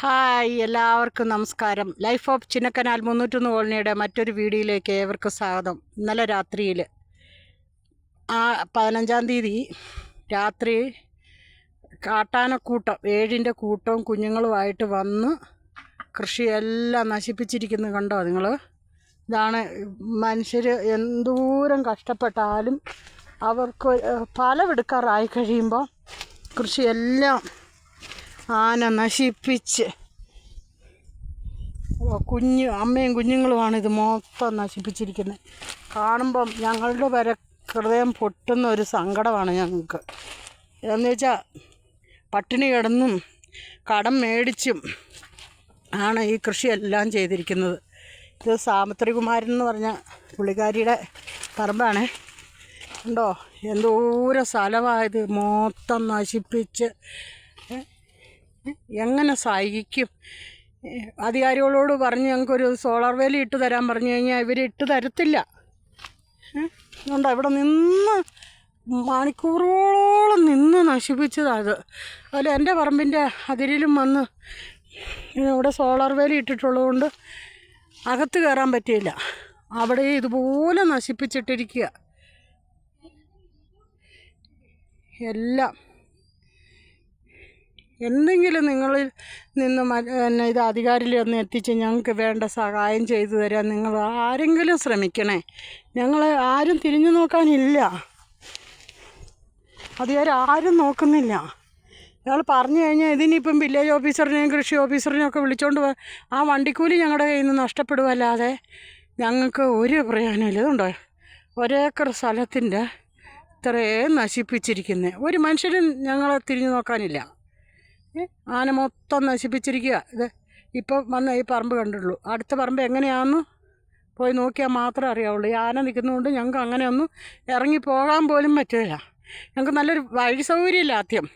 Hi എല്ലാവർക്കും നമസ്കാരം. Life of Chinnakanal മുന്നൂറ്റൊന്ന് കോളനിയുടെ മറ്റൊരു വീഡിയോയിലേക്ക് ഏവർക്കും സ്വാഗതം. ഇന്നലെ രാത്രിയിൽ ആ പതിനഞ്ചാം തീയതി രാത്രി കാട്ടാനക്കൂട്ടം ഏഴിന്റെ കൂട്ടവും കുഞ്ഞുങ്ങളുമായിട്ട് വന്ന് കൃഷിയെല്ലാം നശിപ്പിച്ചിരിക്കുന്നത് കണ്ടോ നിങ്ങൾ ഇതാണ് മനുഷ്യർ എന്തോരം കഷ്ടപ്പെട്ടാലും അവർക്ക് ഫലമെടുക്കാറായി കഴിയുമ്പോൾ കൃഷിയെല്ലാം ആന നശിപ്പിച്ച്. കുഞ്ഞ് അമ്മയും കുഞ്ഞുങ്ങളുമാണ് ഇത് മൊത്തം നശിപ്പിച്ചിരിക്കുന്നത്. കാണുമ്പം ഞങ്ങളുടെ വരെ ഹൃദയം പൊട്ടുന്ന ഒരു സങ്കടമാണ് ഞങ്ങൾക്ക്. എന്ന് വെച്ചാൽ പട്ടിണി കിടന്നും കടം മേടിച്ചും ആണ് ഈ കൃഷിയെല്ലാം ചെയ്തിരിക്കുന്നത്. ഇത് സാമത്രികുമാരൻ എന്ന് പറഞ്ഞ പുള്ളിക്കാരിയുടെ പറമ്പാണ്. ഉണ്ടോ എന്തോരം സ്ഥലമായത് മൊത്തം നശിപ്പിച്ച്? എങ്ങനെ സഹിക്കും അധികാരികളോട് പറഞ്ഞ് ഞങ്ങൾക്കൊരു സോളാർ വേലി ഇട്ട് തരാൻ പറഞ്ഞു കഴിഞ്ഞാൽ ഇവർ ഇട്ട് തരത്തില്ല. അതുകൊണ്ട് ഇവിടെ നിന്ന് മണിക്കൂറുകളോളം നിന്ന് നശിപ്പിച്ചതാണ് അത് അതുപോലെ എന്റെ പറമ്പിന്റെ അതിരിലും വന്ന് ഇവിടെ സോളാർ വേലി ഇട്ടിട്ടുള്ളതുകൊണ്ട് അകത്ത് കയറാൻ പറ്റിയില്ല. അവിടെ ഇതുപോലെ നശിപ്പിച്ചിട്ടിരിക്കുക. എല്ലാം എന്തെങ്കിലും നിങ്ങളിൽ നിന്ന് എന്നെ ഇത് അധികാരിയിൽ ഒന്ന് എത്തിച്ച് ഞങ്ങൾക്ക് വേണ്ട സഹായം ചെയ്തു തരാൻ നിങ്ങൾ ആരെങ്കിലും ശ്രമിക്കണേ. ഞങ്ങൾ ആരും തിരിഞ്ഞു നോക്കാനില്ല. അധികാരം ആരും നോക്കുന്നില്ല. ഞങ്ങൾ പറഞ്ഞു കഴിഞ്ഞാൽ ഇതിനിപ്പം വില്ലേജ് ഓഫീസറിനെയും കൃഷി ഓഫീസറിനെയും ഒക്കെ വിളിച്ചുകൊണ്ട് ആ വണ്ടിക്കൂലി ഞങ്ങളുടെ കയ്യിൽ നിന്ന് നഷ്ടപ്പെടുമല്ലാതെ ഞങ്ങൾക്ക് ഒരു പ്രയോജനമില്ല ഇതുണ്ടോ? ഒരേക്കർ സ്ഥലത്തിന്റെ ഇത്രയും നശിപ്പിച്ചിരിക്കുന്നത് ഒരു മനുഷ്യരും ഞങ്ങളെ തിരിഞ്ഞു നോക്കാനില്ല? ആന മൊത്തം നശിപ്പിച്ചിരിക്കുക ഇത് ഇപ്പോൾ വന്ന ഈ പറമ്പ് കണ്ടുള്ളൂ. അടുത്ത പറമ്പ് എങ്ങനെയാണെന്ന് പോയി നോക്കിയാൽ മാത്രമേ അറിയാവുള്ളൂ. ഈ ആന നിൽക്കുന്നതുകൊണ്ട് ഞങ്ങൾക്ക് അങ്ങനെയൊന്നും ഇറങ്ങി പോകാൻ പോലും പറ്റില്ല. ഞങ്ങൾക്ക് നല്ലൊരു വഴി സൗകര്യമില്ല ആദ്യം.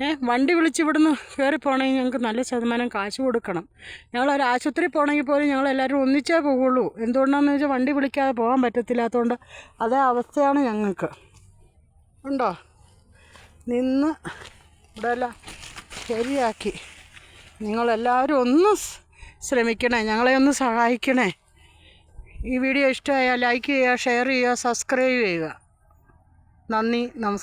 ഏ വണ്ടി വിളിച്ച് ഇവിടുന്ന് കയറി പോകണമെങ്കിൽ ഞങ്ങൾക്ക് നല്ല ശതമാനം കാശ് കൊടുക്കണം. ഞങ്ങളൊരു ആശുപത്രി പോകണമെങ്കിൽ പോലും ഞങ്ങളെല്ലാവരും ഒന്നിച്ചേ പോകുള്ളൂ എന്തുകൊണ്ടാണെന്ന് വെച്ചാൽ വണ്ടി വിളിക്കാതെ പോകാൻ പറ്റത്തില്ലാത്തതുകൊണ്ട് അതേ അവസ്ഥയാണ് ഞങ്ങൾക്ക്. ഉണ്ടോ? നിന്ന് ഇവിടെ ശരിയാക്കി. നിങ്ങളെല്ലാവരും ഒന്ന് ശ്രമിക്കണേ ഞങ്ങളെ ഒന്ന് സഹായിക്കണേ. ഈ വീഡിയോ ഇഷ്ടമായാൽ ലൈക്ക് ചെയ്യുക ഷെയർ ചെയ്യുക സബ്സ്ക്രൈബ് ചെയ്യുക. നന്ദി നമസ്കാരം